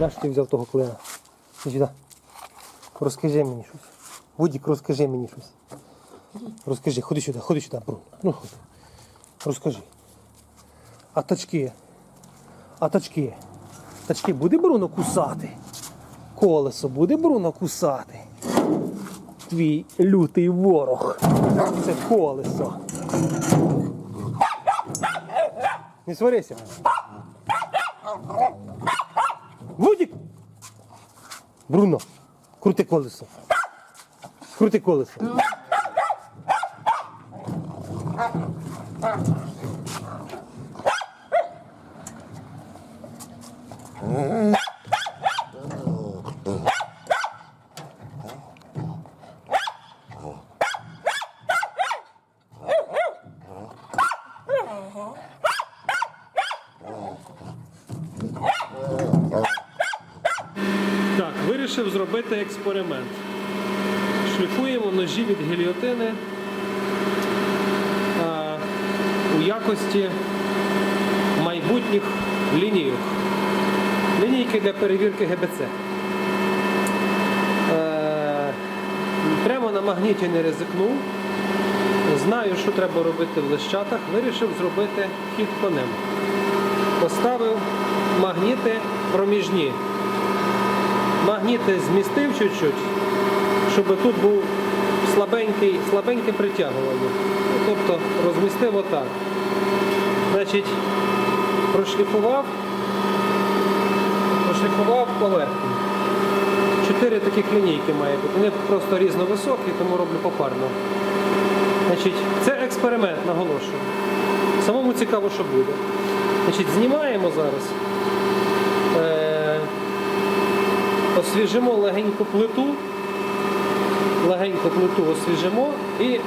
Знаєш, ти взяв того клина? Сюди. Розкажи мені щось. Вудік, розкажи мені щось. Розкажи, ходи сюди, ходи сюди, Брун. Ну ходи. Розкажи. А тачки? А тачки? Тачки буде Бруно кусати? Колесо буде Бруно кусати? Твій лютий ворог. Це колесо. Не сварися. Вудік! Бруно, крути колесо. Крути колесо. Так, вирішив зробити експеримент. Шліфуємо ножі від гільйотини а, у якості майбутніх лінійок. Лінійки для перевірки ГБЦ. Е, прямо на магніті не ризикнув. Знаю, що треба робити в лищатах. Вирішив зробити хід по ним. Поставив магніти проміжні магніти змістив чуть-чуть, щоб тут був слабенький, слабеньке притягування. Тобто розмістив отак. Значить, прошліфував, прошліфував поверхню. Чотири таких лінійки має бути. Вони просто різновисокі, тому роблю попарно. Значить, це експеримент, наголошую. Самому цікаво, що буде. Значить, знімаємо зараз. Освіжимо легеньку плиту, легеньку плиту освіжимо і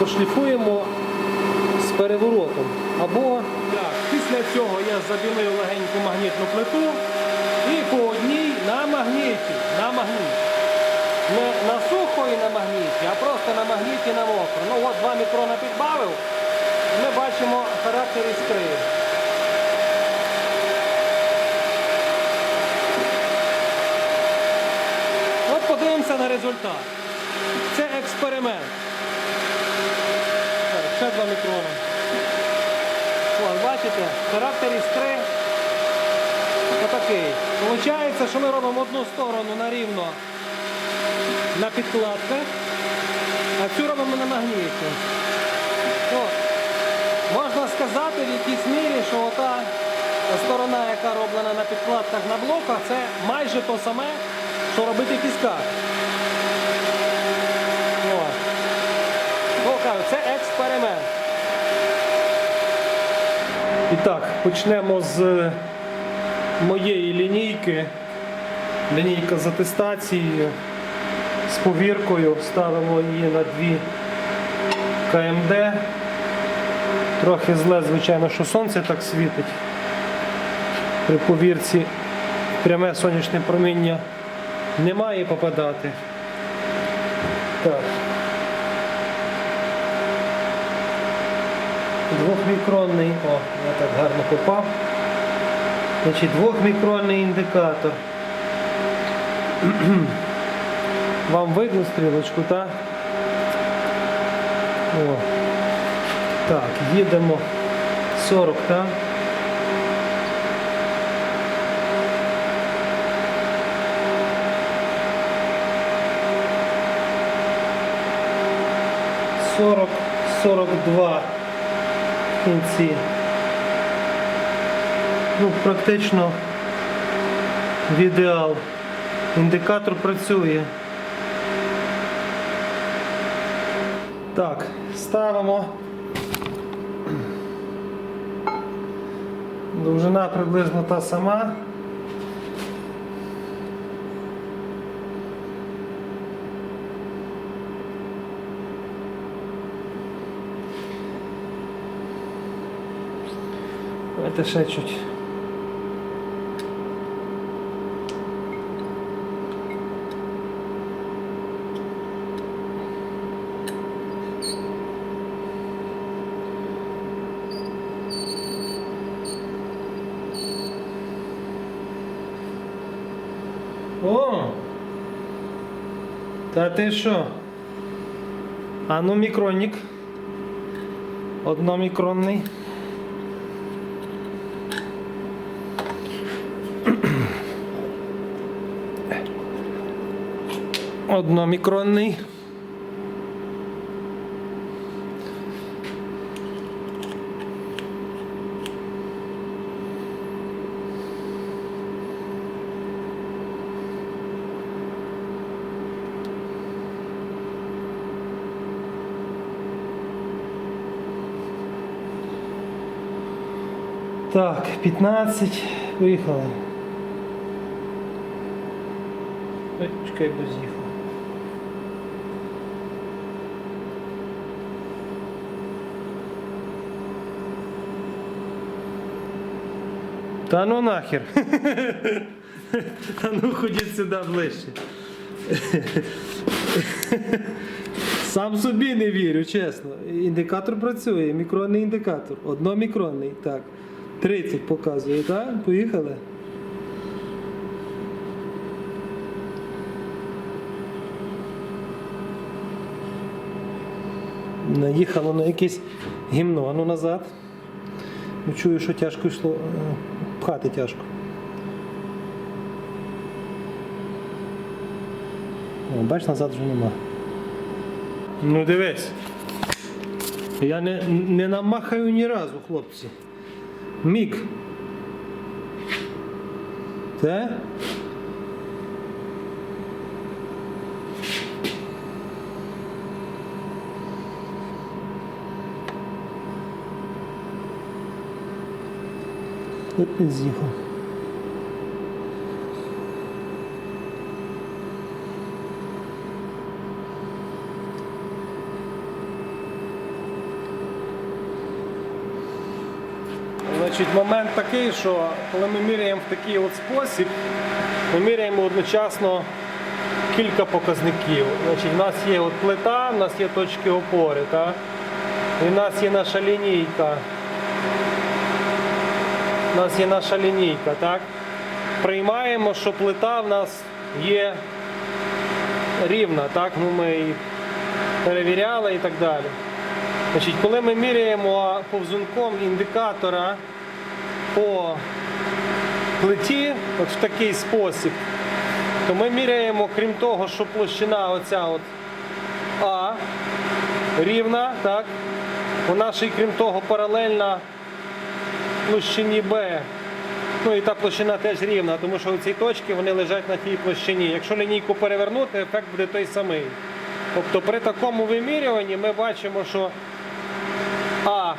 пошліфуємо з переворотом. Або так, після цього я забілив легеньку магнітну плиту і по одній на магніті. На магніті. Не на сухо і на магніті, а просто на магніті на мокро. Ну от 2 мікрона підбавив, ми бачимо характер іскри. От подивимося на результат. Це експеримент. Ще 2 мікрони. Ось, бачите, характер іскри отакий. Получається, що ми робимо одну сторону на рівно на підкладках, а цю робимо на магніті. Можна сказати в якійсь мірі, що ота сторона, яка роблена на підкладках на блоках, це майже то саме, що робити в пісках. О. Ну, кажу, це експеримент. І так, почнемо з моєї лінійки. Лінійка з атестацією, з повіркою. Ставимо її на 2 КМД. Трохи зле, звичайно, що сонце так світить. При повірці пряме сонячне проміння не має попадати. Так. Двохмікронний, о, я так гарно попав. Значить, двохмікронний індикатор. Вам видно стрілочку, так? О. Так, їдемо 40, так? Сорок, сорок два кінці. Ну, практично в ідеал. Індикатор працює. Так, ставимо. Довжина приблизно та сама. Это ще чуть. О! Та ти що? А ну мікронік? Одномікронний. Одномікронний. Так, 15. Виїхали. Ой, чекай, бо з'їхав. Та ну нахер. Та ну ходіть сюди ближче. Сам собі не вірю, чесно. Індикатор працює, мікронний індикатор. Одномікронний. Так. 30 показує, так? Поїхали. Наїхало на якесь гімно, а назад. Ну, Чую, що тяжко йшло. Пхати тяжко. О, бач, назад вже нема. Ну дивись. Я не, не намахаю ні разу, хлопці. Мік. Те? От з'їхав. Значить, момент такий, що коли ми міряємо в такий от спосіб, ми міряємо одночасно кілька показників. Значить, у нас є от плита, у нас є точки опори, так? і в нас є наша лінійка. У нас є наша лінійка, так? Приймаємо, що плита в нас є рівна, так? Ну, ми її перевіряли і так далі. Значить, коли ми міряємо повзунком індикатора по плиті, от в такий спосіб, то ми міряємо, крім того, що площина оця от А рівна, так? Вона ще й крім того паралельна площині Б. Ну і та площина теж рівна, тому що ці точки вони лежать на тій площині. Якщо лінійку перевернути, ефект буде той самий. Тобто при такому вимірюванні ми бачимо, що А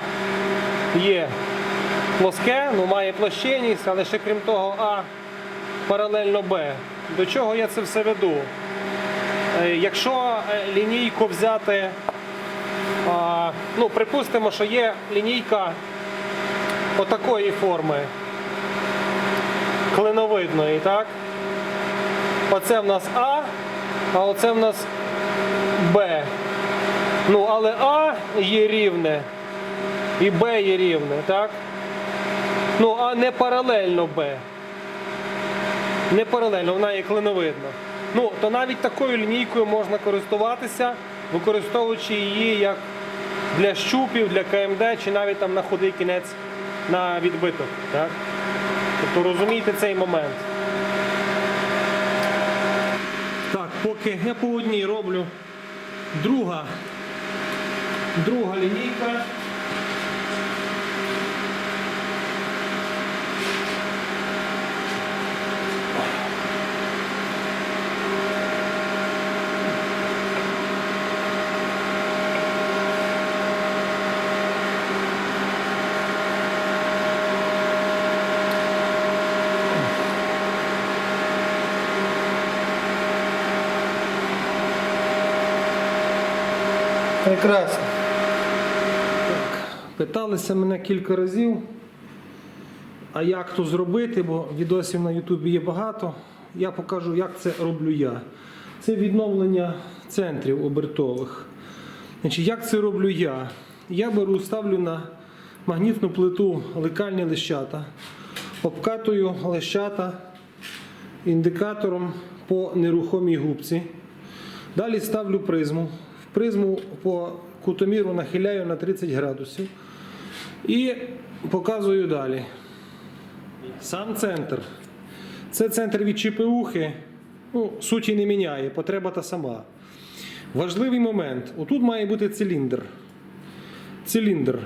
є плоске, ну має площинність, але ще крім того А паралельно Б. До чого я це все веду? Е, Якщо е, лінійку взяти, ну припустимо, що є лінійка отакої форми, клиновидної, так? Оце в нас А, а оце в нас Б. Ну, але А є рівне і Б є рівне, так? Ну, а не паралельно Б. Не паралельно, вона є клиновидна. Ну, то навіть такою лінійкою можна користуватися, використовуючи її як для щупів, для КМД чи навіть там на худий кінець на відбиток. Так? Тобто розумійте цей момент. Так, поки я по одній роблю друга, друга лінійка. Прекрасно. Так, питалися мене кілька разів, а як то зробити, бо відосів на Ютубі є багато. Я покажу, як це роблю я. Це відновлення центрів обертових. Значить, як це роблю я? Я беру, ставлю на магнітну плиту лекальні лищата, обкатую лищата індикатором по нерухомій губці. Далі ставлю призму. Призму по кутоміру нахиляю на 30 градусів. І показую далі. Сам центр. Це центр від ЧПУхи. Ну, суті не міняє, потреба та сама. Важливий момент: отут має бути циліндр. Циліндр.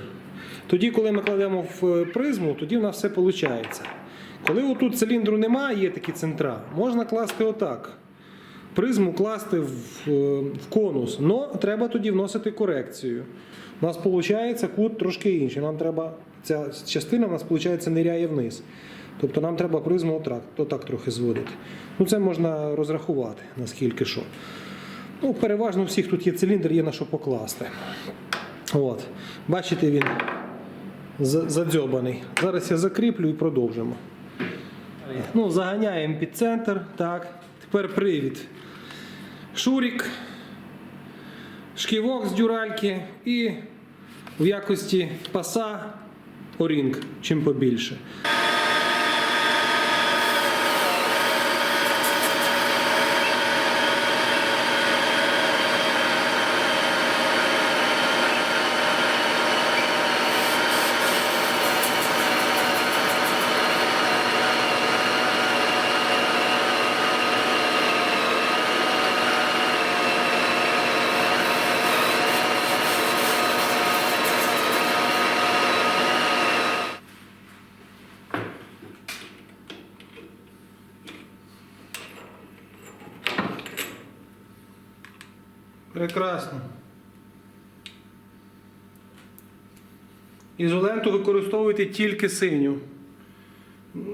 Тоді, коли ми кладемо в е, призму, тоді в нас все виходить. Коли отут циліндру немає, є такі центра, можна класти отак. Призму класти в, е, в конус, але треба тоді вносити корекцію. У нас виходить кут трошки інший. Нам треба, ця частина у нас виходить ниряє вниз. Тобто нам треба призму отак, отак трохи зводити. Ну це можна розрахувати, наскільки що. Ну, переважно у всіх тут є циліндр, є на що покласти. От. Бачите, він задзьобаний. Зараз я закріплю і продовжимо. Ну, заганяємо під центр. Так. Тепер привід. Шурік, шківок з дюральки і в якості паса орінг, чим побільше. Прекрасно. Ізоленту використовуйте тільки синю.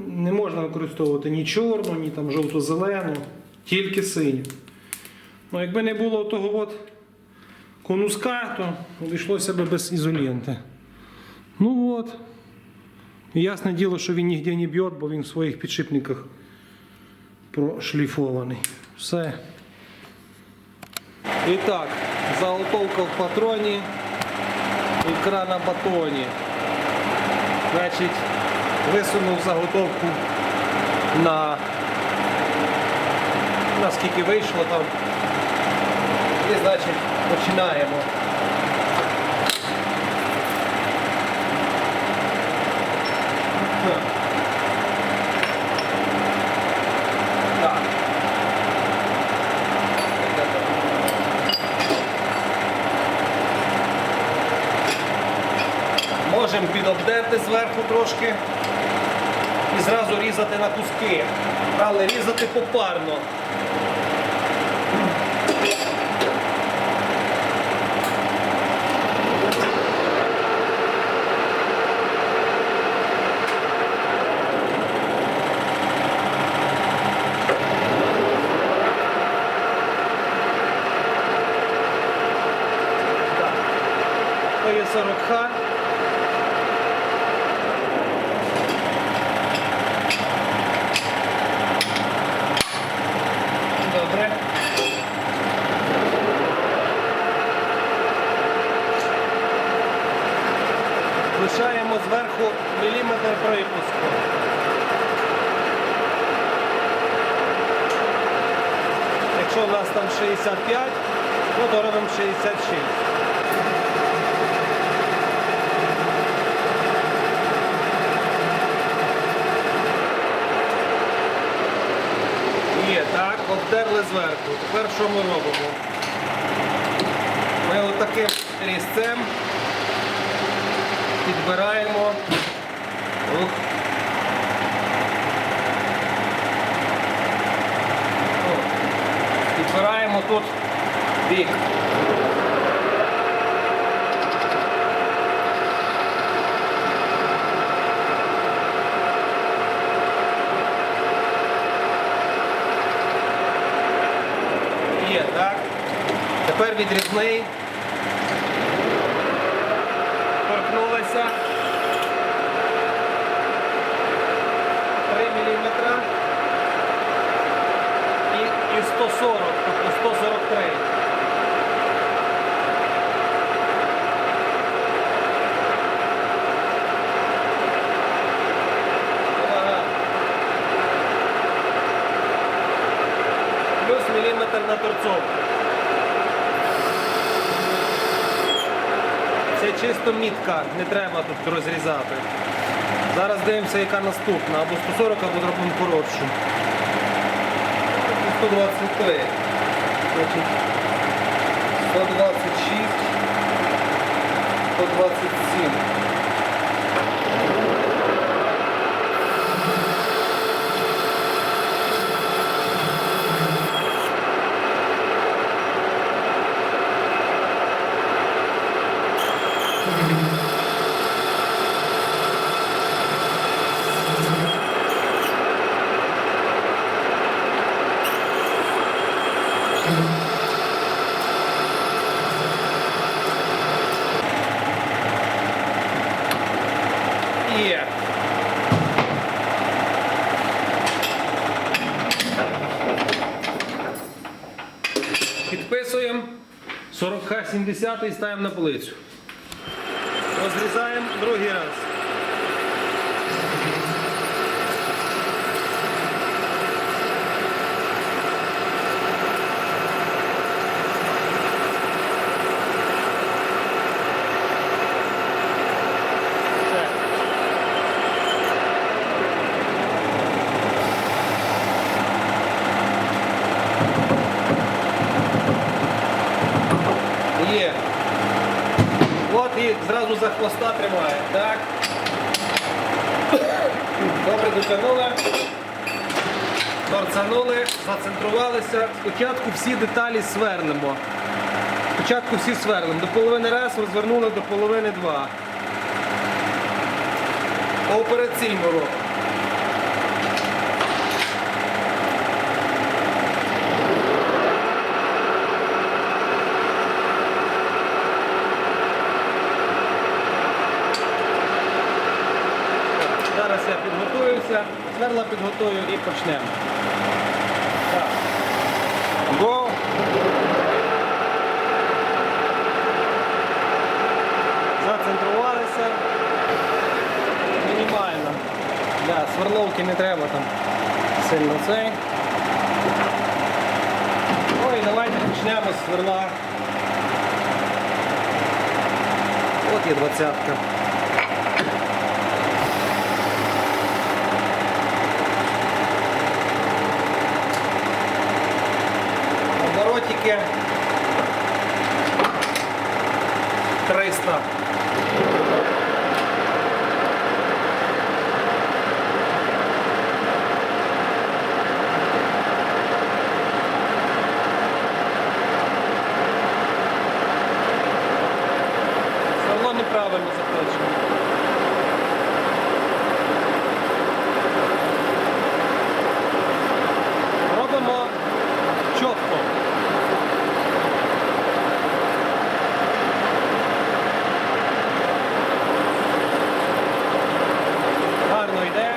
Не можна використовувати ні чорну, ні там жовто-зелену, тільки синю. Ну, якби не було того от конуска, то обійшлося б без ізоленти. Ну от. Ясне діло, що він ніде не б'є, бо він в своїх підшипниках прошліфований. Все. І так, заготовка в патроні, ікра на батоні. Значить, висунув заготовку на наскільки вийшло там. І значить починаємо. Зверху трошки і зразу різати на куски, але різати попарно. Так. То є 40 Добре. Лишаємо зверху міліметр припуску. Якщо в нас там 65, то доробимо 66. Є, так, обдерли зверху. Тепер що ми робимо? Ми отаким різцем підбираємо. Ух. Підбираємо тут бік. Є, так. Тепер відрізний. Торкнулися. 3 мм. І, і 140, тобто 143. Ага. Метр. Це чисто мітка, не треба тут розрізати. Зараз дивимося, яка наступна. Або 140, або зробимо коротшу. 123. 126. 127. Є. Підписуємо 40-70 і ставимо на полицю. Розрізаємо другий раз. Все. Є. От і зразу за хвоста тримає. Так. Добре дотягнули. Торцанули, зацентрувалися. Спочатку всі деталі свернемо. Спочатку всі свернемо. До половини раз розвернули до половини два. Операційно робимо. Зараз я підготуюся, сверла підготую і почнемо. Так. Go. Зацентрувалися. Мінімально. Да, сверловки не треба там сильно цей. Ой, давайте почнемо з сверла. От є двадцятка. Оборотики 300. Все одно неправильно заточено. Робимо чітко. Гарно йде.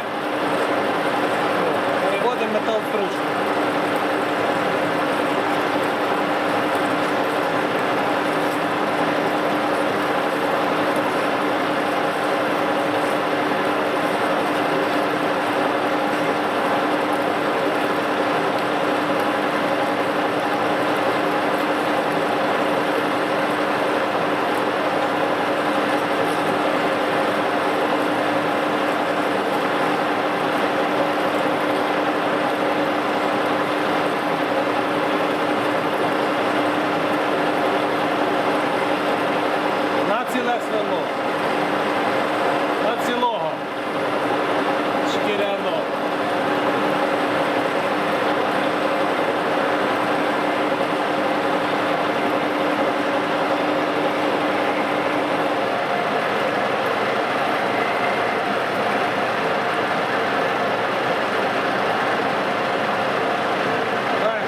Переводимо метал в стружку. На ціле сверло. На цілого. Шкіряно. Так.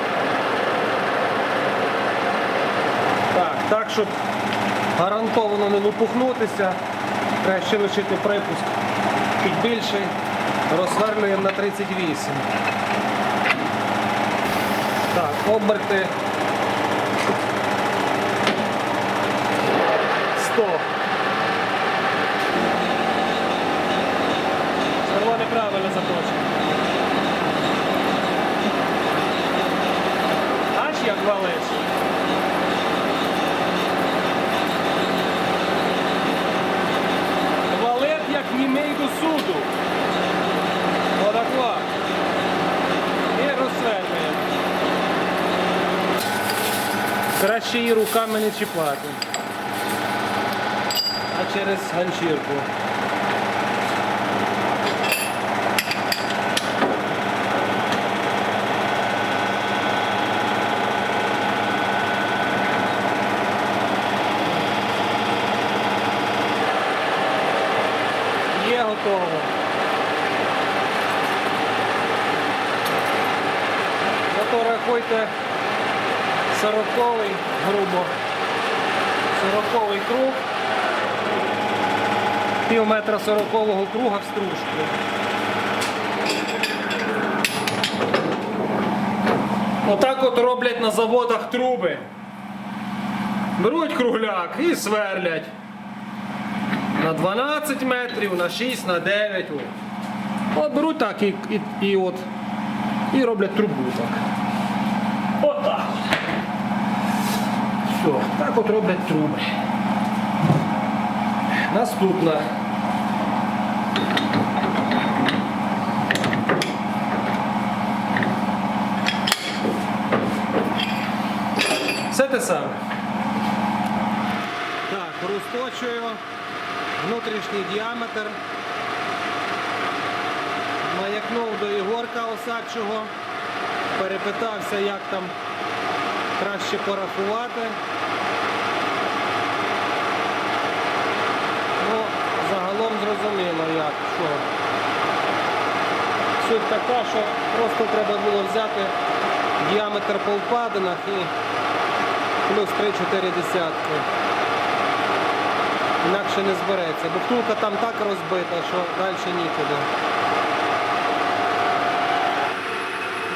Так, так, щоб гарантовано не лопухнутися, треба ще лишити припуск чуть більший, розсверлюємо на 38. Так, оберти 100. Сверло неправильно заточено. Аж я відвалиш. Краще її руками не чіпати. А через ганчірку. Метра сорокового круга в стружку. Отак от роблять на заводах труби. Беруть кругляк і сверлять. На 12 метрів, на 6, на 9. От, от беруть так і, і, і от. І роблять трубу так. Отак. Все, так от роблять труби. Наступна. Все те саме. Так, розточую внутрішній діаметр. Маякнув до Ігорка Осадчого, перепитався, як там краще порахувати. Ну, загалом зрозуміло як, що. Суть така, що просто треба було взяти діаметр по впадинах і плюс 3-4 десятки. Інакше не збереться, бо там так розбита, що далі нікуди.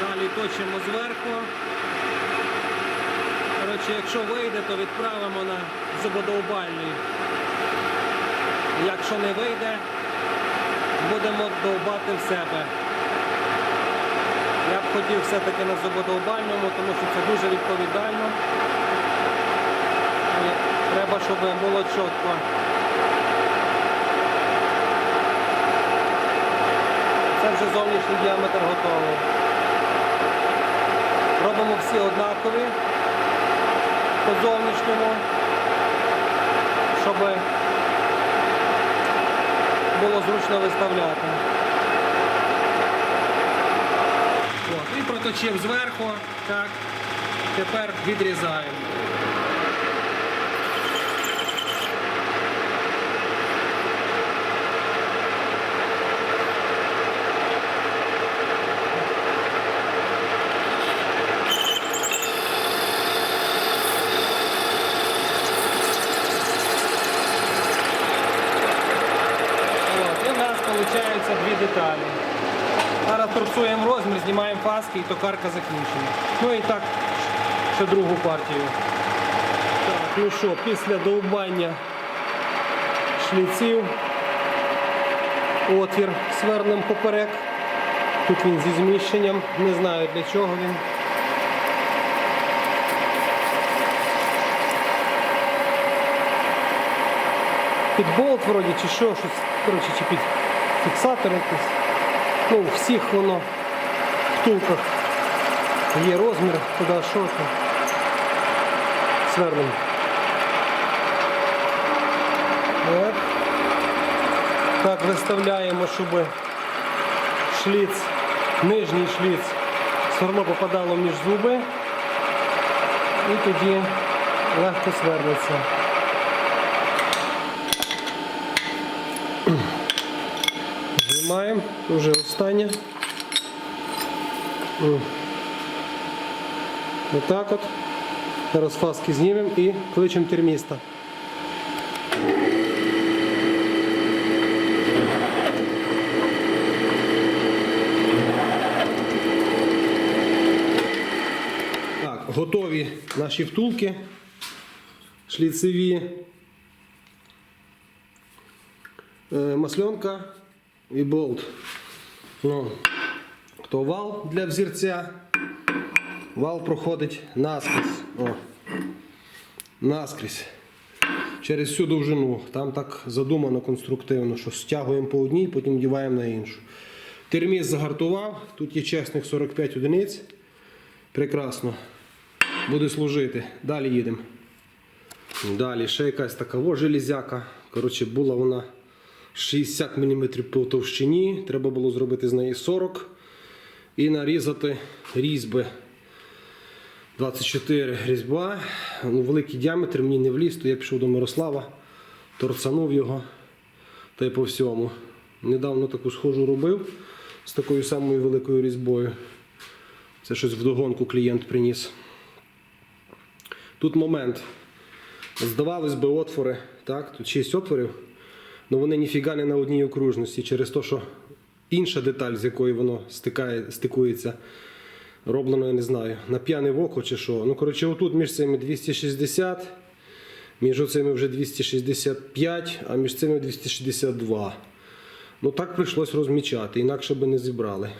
Далі точимо зверху. Коротше, якщо вийде, то відправимо на зубодовбальний. Якщо не вийде, будемо довбати в себе. Я б хотів все-таки на зубодовбальному, тому що це дуже відповідально. Треба, щоб було чітко. Вже зовнішній діаметр готовий. Робимо всі однакові по зовнішньому, щоб було зручно виставляти. І проточив зверху, так, тепер відрізаємо. От, і в нас виходить дві деталі. Зараз торцуємо розмір, фаски і токарка закінчена. Ну і так, ще другу партію. Так, ну що, після довбання шліців, отвір сверлим поперек. Тут він зі зміщенням, не знаю для чого він. Під болт вроді чи що, щось, коротше, чи під фіксатор якийсь. Ну, всіх воно втулках є розмір, куди що там. Сверлимо. Так. так виставляємо, щоб шліц, нижній шліц все одно попадало між зуби і тоді легко сверлиться. Знімаємо, вже останнє. М. Отак от. Зараз фаски знімемо і кличемо терміста. Так, готові наші втулки шліцеві. Е, масленка і болт. Ну, хто вал для взірця, Вал проходить наскрізь. О. Наскрізь. Через всю довжину. Там так задумано конструктивно, що стягуємо по одній, потім вдіваємо на іншу. Терміс загартував, тут є чесних 45 одиниць. Прекрасно. Буде служити. Далі їдемо. Далі ще якась така о, железяка. Коротше, була вона 60 мм по товщині. Треба було зробити з неї 40 і нарізати різьби. 24 різьба. Ну, великий діаметр мені не вліз, то я пішов до Мирослава, торцанув його та й по всьому. Недавно таку схожу робив з такою самою великою різьбою. Це щось вдогонку клієнт приніс. Тут момент. Здавалось би, отвори, так, тут 6 отворів, але вони ніфіга не на одній окружності через те, що інша деталь, з якою воно стикає, стикується, роблено, я не знаю, на п'яне око чи що. Ну, коротше, отут між цими 260, між оцими вже 265, а між цими 262. Ну так прийшлось розмічати, інакше би не зібрали.